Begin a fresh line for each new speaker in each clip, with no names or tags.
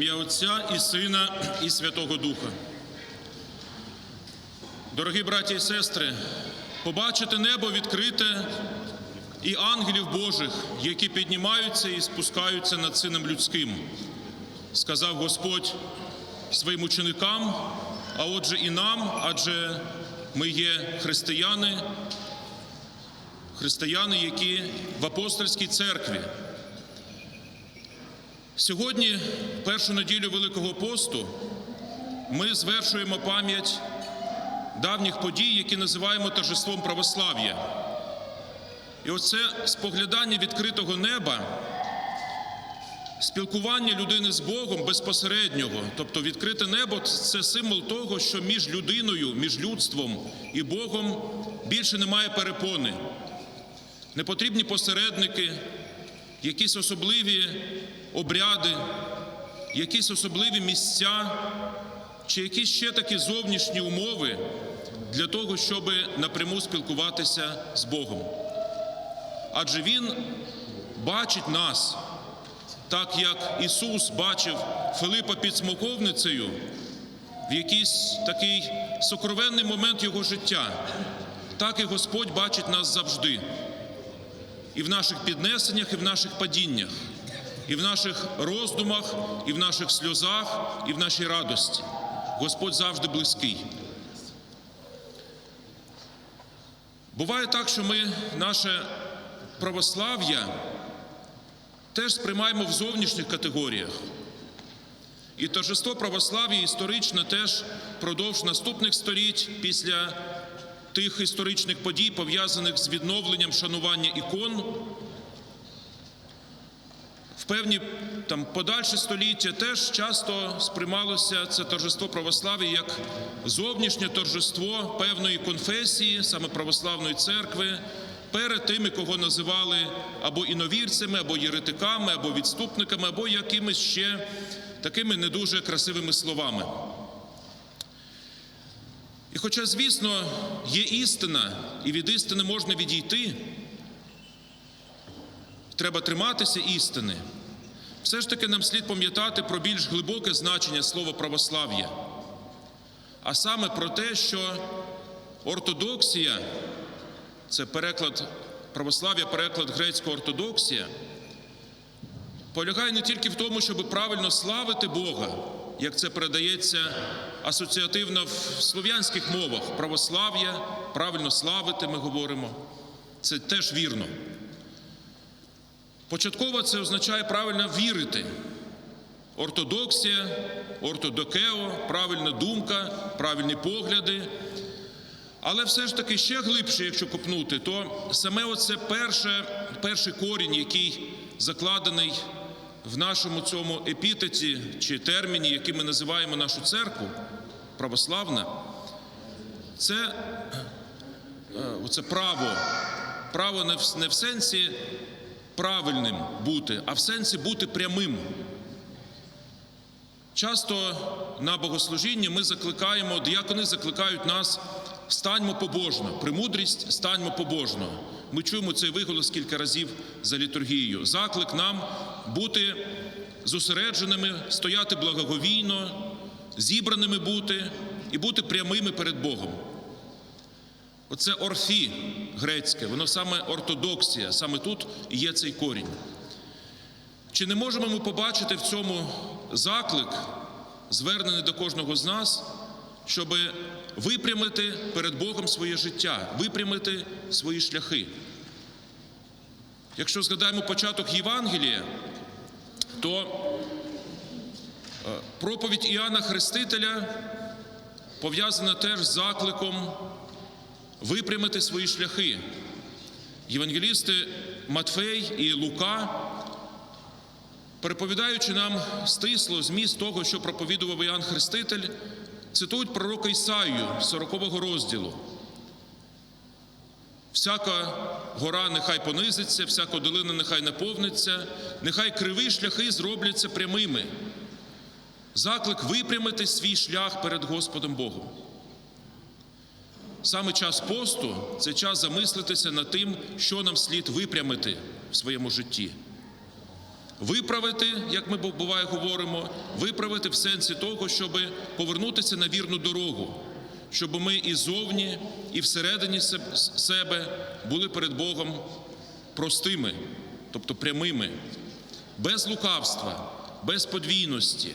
ім'я Отця і Сина, і Святого Духа. Дорогі браті і сестри, побачити небо відкрите і ангелів Божих, які піднімаються і спускаються над Сином Людським, сказав Господь своїм ученикам, а отже і нам, адже ми є християни, християни, які в апостольській церкві. Сьогодні, першу неділю Великого посту, ми звершуємо пам'ять давніх подій, які називаємо торжеством православ'я. І оце споглядання відкритого неба, спілкування людини з Богом безпосереднього, тобто відкрите небо це символ того, що між людиною, між людством і Богом більше немає перепони. Не потрібні посередники, якісь особливі обряди, якісь особливі місця чи якісь ще такі зовнішні умови для того, щоб напряму спілкуватися з Богом. Адже Він бачить нас, так як Ісус бачив Филипа під смоковницею в якийсь такий сокровенний момент Його життя, так і Господь бачить нас завжди. І в наших піднесеннях, і в наших падіннях, і в наших роздумах, і в наших сльозах, і в нашій радості. Господь завжди близький. Буває так, що ми наше православ'я теж сприймаємо в зовнішніх категоріях. І торжество православ'я історичне теж впродовж наступних століть після тих історичних подій, пов'язаних з відновленням шанування ікон, в певні там подальші століття теж часто сприймалося це торжество православ'я як зовнішнє торжество певної конфесії, саме православної церкви, перед тими, кого називали або іновірцями, або єретиками, або відступниками, або якимись ще такими не дуже красивими словами. Хоча, звісно, є істина, і від істини можна відійти, треба триматися істини, все ж таки нам слід пам'ятати про більш глибоке значення слова православ'я, а саме про те, що ортодоксія це переклад православ'я, переклад грецького ортодоксія, полягає не тільки в тому, щоб правильно славити Бога, як це передається асоціативно в слов'янських мовах. Православ'я, правильно славити, ми говоримо. Це теж вірно. Початково це означає правильно вірити. Ортодоксія, ортодокео, правильна думка, правильні погляди. Але все ж таки ще глибше, якщо копнути, то саме оце перше, перший корінь, який закладений в нашому цьому епітеті чи терміні, який ми називаємо нашу церкву, православна, це оце право. Право не в, сенсі правильним бути, а в сенсі бути прямим. Часто на богослужінні ми закликаємо, діякони закликають нас, станьмо побожно, премудрість, станьмо побожно. Ми чуємо цей виголос кілька разів за літургією. Заклик нам бути зосередженими, стояти благоговійно, зібраними бути і бути прямими перед Богом. Оце орфі грецьке, воно саме ортодоксія, саме тут і є цей корінь. Чи не можемо ми побачити в цьому заклик, звернений до кожного з нас, щоб випрямити перед Богом своє життя, випрямити свої шляхи? Якщо згадаємо початок Євангелія, то проповідь Іоанна Хрестителя пов'язана теж з закликом випрямити свої шляхи. Євангелісти Матфей і Лука, переповідаючи нам стисло зміст того, що проповідував Іоанн Хреститель, цитують пророка Ісаю 40-го розділу. Всяка гора нехай понизиться, всяка долина нехай наповниться, нехай криві шляхи зробляться прямими. Заклик випрямити свій шлях перед Господом Богом. Саме час посту це час замислитися над тим, що нам слід випрямити в своєму житті. Виправити, як ми буває говоримо, виправити в сенсі того, щоб повернутися на вірну дорогу, щоб ми і зовні, і всередині себе були перед Богом простими, тобто прямими, без лукавства, без подвійності,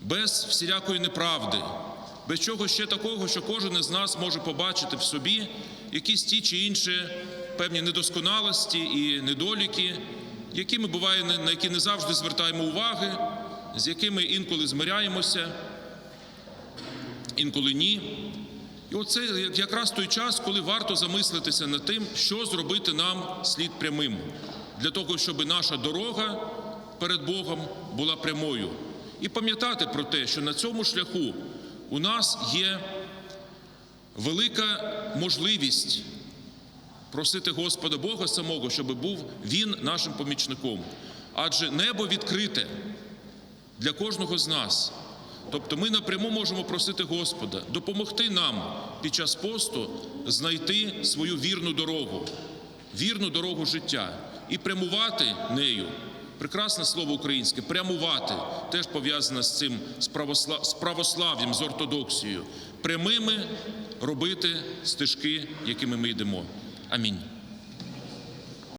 без всілякої неправди, без чого ще такого, що кожен із нас може побачити в собі якісь ті чи інші певні недосконалості і недоліки, якими буває на які не завжди звертаємо уваги, з якими інколи змиряємося, інколи ні. І оце якраз той час, коли варто замислитися над тим, що зробити нам слід прямим, для того, щоб наша дорога перед Богом була прямою. І пам'ятати про те, що на цьому шляху у нас є велика можливість просити Господа Бога самого, щоб був Він нашим помічником. Адже небо відкрите для кожного з нас. Тобто ми напряму можемо просити Господа допомогти нам під час посту знайти свою вірну дорогу, вірну дорогу життя і прямувати нею. Прекрасне слово українське прямувати теж пов'язане з цим з, правосла... з православ'ям, з ортодоксією. Прямими робити стежки, якими ми йдемо. Амінь.